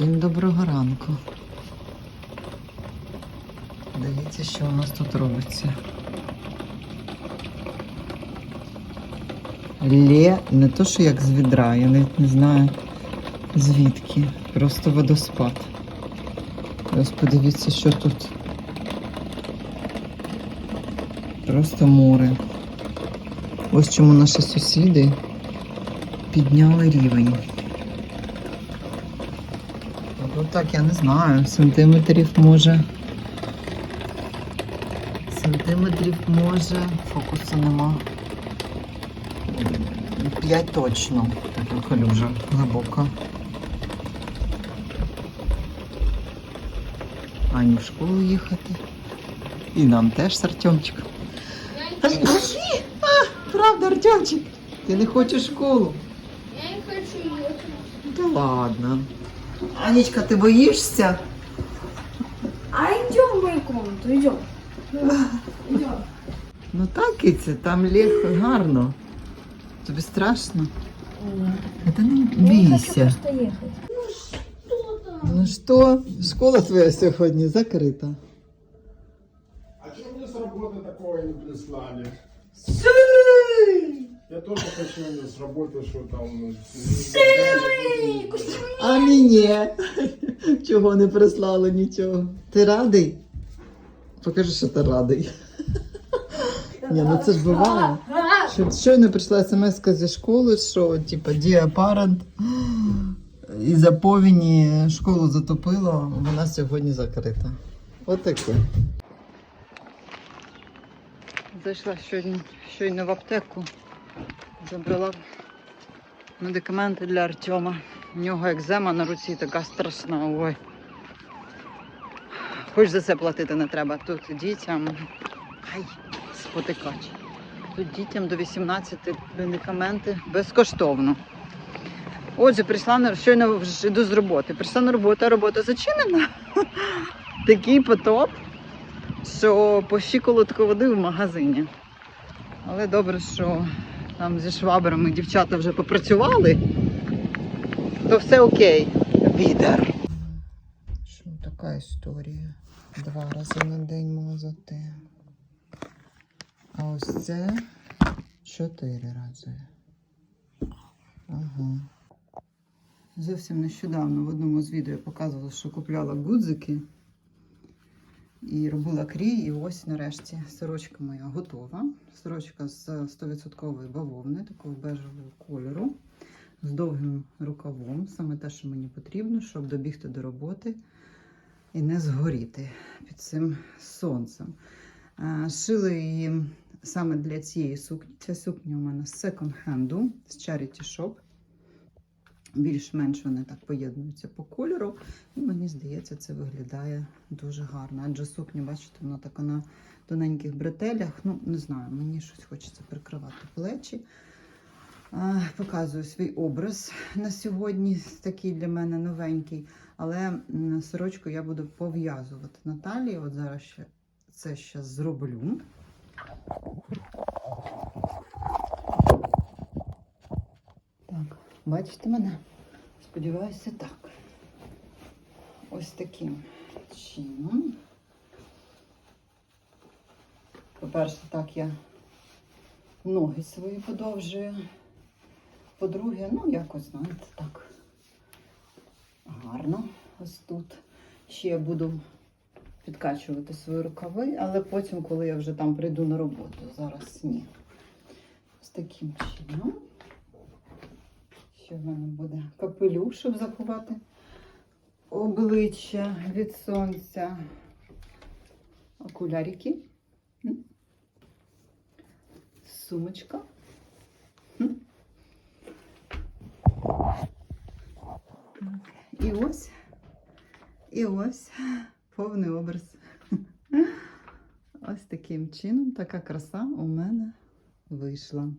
Всім доброго ранку. Дивіться, що у нас тут робиться. Лє не то, що як з відра, я навіть не знаю звідки. Просто водоспад. Ось подивіться, що тут. Просто море. Ось чому наші сусіди підняли рівень. Ну так, я не знаю, сантиметрів може. Сантиметрів може. Фокусу нема. П'ять точно. Така калюжа глибока. Ані в школу їхати. І нам теж з Артемчиком. Пошли! А, правда, Артемчик? Ти не хочеш в школу? Я не хочу ехать. Да ладно. Анечка, ти боїшся? А идем в мою комнату, идем. Идем. Ну так і це, там легко, гарно. Тобі страшно? Та не бійся. просто ехать. Ну що, школа твоя сьогодні закрита. А что мне с работы такое не прислали? Я тоже хочу с работы, что там... А мені чого не прислали нічого. Ти радий? Покажи, що ти радий. Ні, ну це ж буває. Що щойно прийшла смс зі школи, що типа Dear Parent, і за повіні школу затопило, вона сьогодні закрита. От таке. Зайшла щойно, щойно в аптеку, забрала медикаменти для Артема. У нього екзема на руці така страшна. Ой. Хоч за це платити не треба. Тут дітям. Ай, спотикач. Тут дітям до 18 медикаменти безкоштовно. Отже, прийшла на щойно йду з роботи. Прийшла на роботу, а робота зачинена. Такий потоп, що по щиколотку води в магазині. Але добре, що там зі швабрами дівчата вже попрацювали, то все окей. Відер. Що така історія? Два рази на день мазати. А ось це чотири рази. Ага. Зовсім нещодавно в одному з відео я показувала, що купляла гудзики і робила крій. І ось нарешті сорочка моя готова. Сорочка з 100% бавовни, такого бежевого кольору, з довгим рукавом. Саме те, що мені потрібно, щоб добігти до роботи і не згоріти під цим сонцем. Шили її саме для цієї сукні. Ця сукня у мене з секонд-хенду, з Charity Shop. Більш-менш вони так поєднуються по кольору. І мені здається, це виглядає дуже гарно. Адже сукня, бачите, вона така на тоненьких бретелях. Ну, не знаю, мені щось хочеться прикривати плечі. Показую свій образ на сьогодні, такий для мене новенький. Але сорочку я буду пов'язувати на талії. От зараз ще це ще зроблю. Так, бачите мене? Сподіваюся, так. Ось таким чином. По-перше, так я ноги свої подовжую. По-друге, ну, якось, знаєте, так гарно ось тут. Ще я буду підкачувати свої рукави, але потім, коли я вже там прийду на роботу, зараз ні. Ось таким чином. Ще в мене буде капелюх, щоб заховати обличчя від сонця. Окулярики. Сумочка. І ось, і ось повний образ. Ось таким чином така краса у мене вийшла.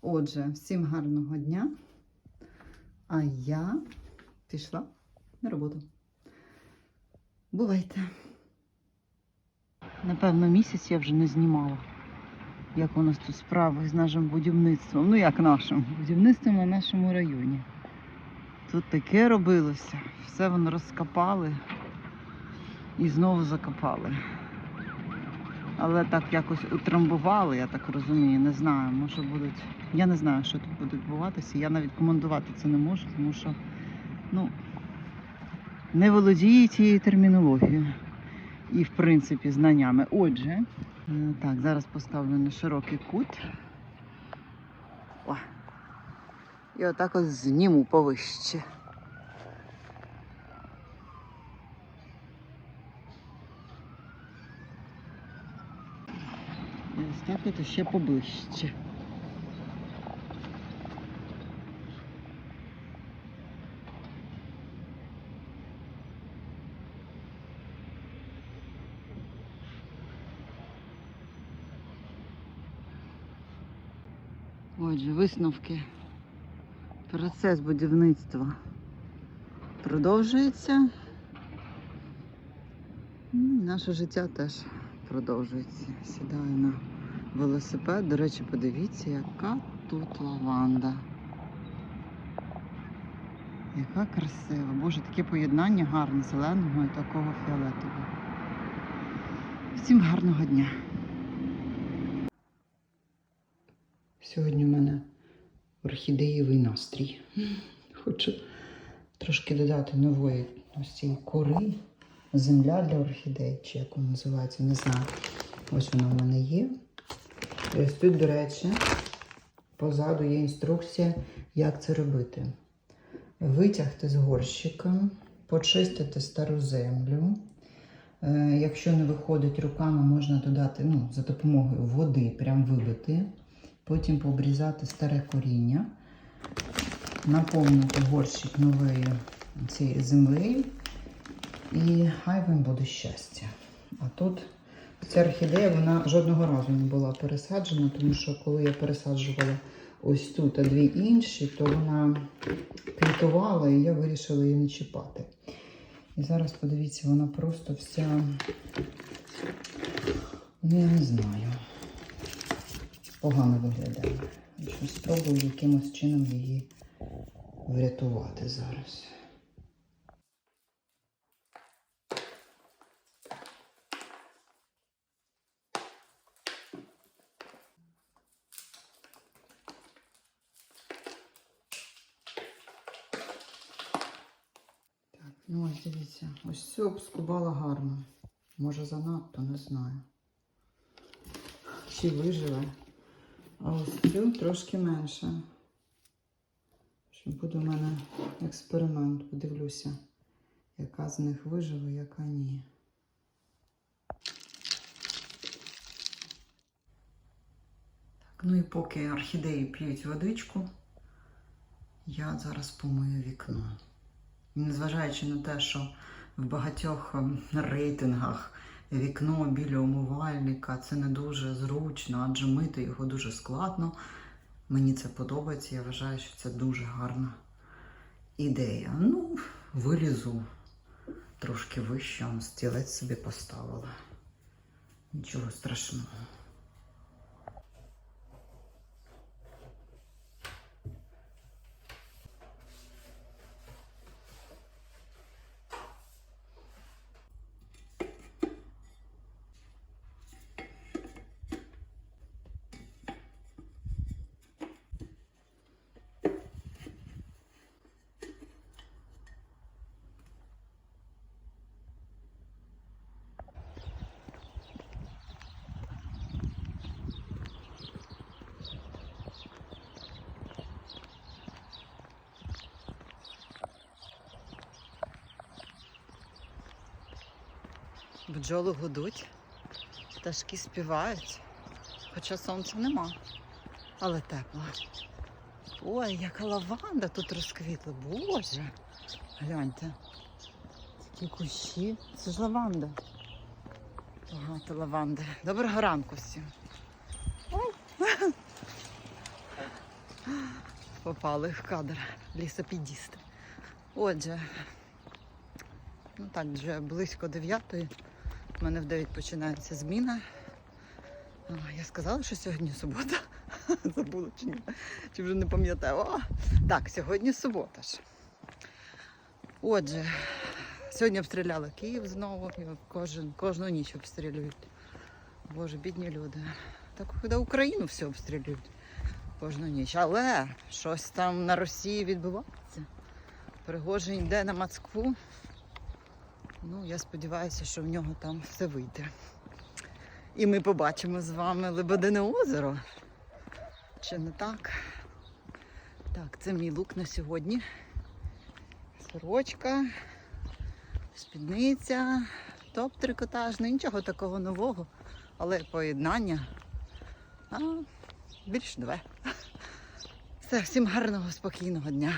Отже, всім гарного дня. А я пішла на роботу. Бувайте. Напевно, місяць я вже не знімала. Як у нас тут справи з нашим будівництвом. Ну, як нашим будівництвом на нашому районі. Тут таке робилося. Все воно розкопали і знову закопали. Але так якось утрамбували, я так розумію, не знаю, може будуть. Я не знаю, що тут буде відбуватися. Я навіть командувати це не можу, тому що ну, не володію цією термінологією і, в принципі, знаннями. Отже, е, так, зараз поставлю на широкий кут. О. І отак от зніму повище. Ось так от ще поближче. Отже, висновки. Процес будівництва продовжується. Наше життя теж продовжується. Сідаю на велосипед. До речі, подивіться, яка тут лаванда. Яка красива. Боже, таке поєднання гарне зеленого і такого фіолетового. Всім гарного дня. Сьогодні в мене орхідеєвий настрій. Хочу трошки додати нової ось цієї кори. Земля для орхідей, чи як вона називається, не знаю. Ось вона в мене є. Ось тут, до речі, позаду є інструкція, як це робити. Витягти з горщика, почистити стару землю. Е, Якщо не виходить руками, можна додати ну, за допомогою води, прям вибити. Потім пообрізати старе коріння, наповнити горщик новою цією землею. І хай вам буде щастя. А тут ця орхідея вона жодного разу не була пересаджена, тому що коли я пересаджувала ось тут, а дві інші, то вона квітувала і я вирішила її не чіпати. І зараз подивіться, вона просто вся, ну я не знаю, погано виглядає. Спробую якимось чином її врятувати зараз. Так, ось дивіться, ось цю обскубала гарно. Може занадто, не знаю. Чи виживе. А ось цю трошки менше. Буде в мене експеримент. Подивлюся, яка з них виживе, яка ні. Так, ну і поки орхідеї п'ють водичку, я зараз помию вікно. Незважаючи на те, що в багатьох ем, рейтингах вікно біля умивальника це не дуже зручно, адже мити його дуже складно. Мені це подобається, я вважаю, що це дуже гарна ідея. Ну, вилізу трошки вище, стілець собі поставила. Нічого страшного. Бджоли гудуть, пташки співають, хоча сонця нема, але тепло. Ой, яка лаванда тут розквітла. Боже. Гляньте. Такі кущі. Це ж лаванда. Багато лаванди. Доброго ранку всім. Попали в кадр лісопідісти. Отже, ну так, вже близько дев'ятої. У мене в 9 починається зміна. Я сказала, що сьогодні субота. Забула чи ні? Чи вже не пам'ятаю. О, так, сьогодні субота ж. Отже, сьогодні обстріляли Київ знову, кожен, кожну ніч обстрілюють. Боже, бідні люди. Так коли Україну все обстрілюють кожну ніч. Але щось там на Росії відбувається. Пригожин йде на Москву. Ну, я сподіваюся, що в нього там все вийде. І ми побачимо з вами Лебедине озеро. Чи не так? Так, це мій лук на сьогодні. Сорочка, спідниця, топ трикотажний, нічого такого нового, але поєднання. А, більш нове. Все, всім гарного, спокійного дня.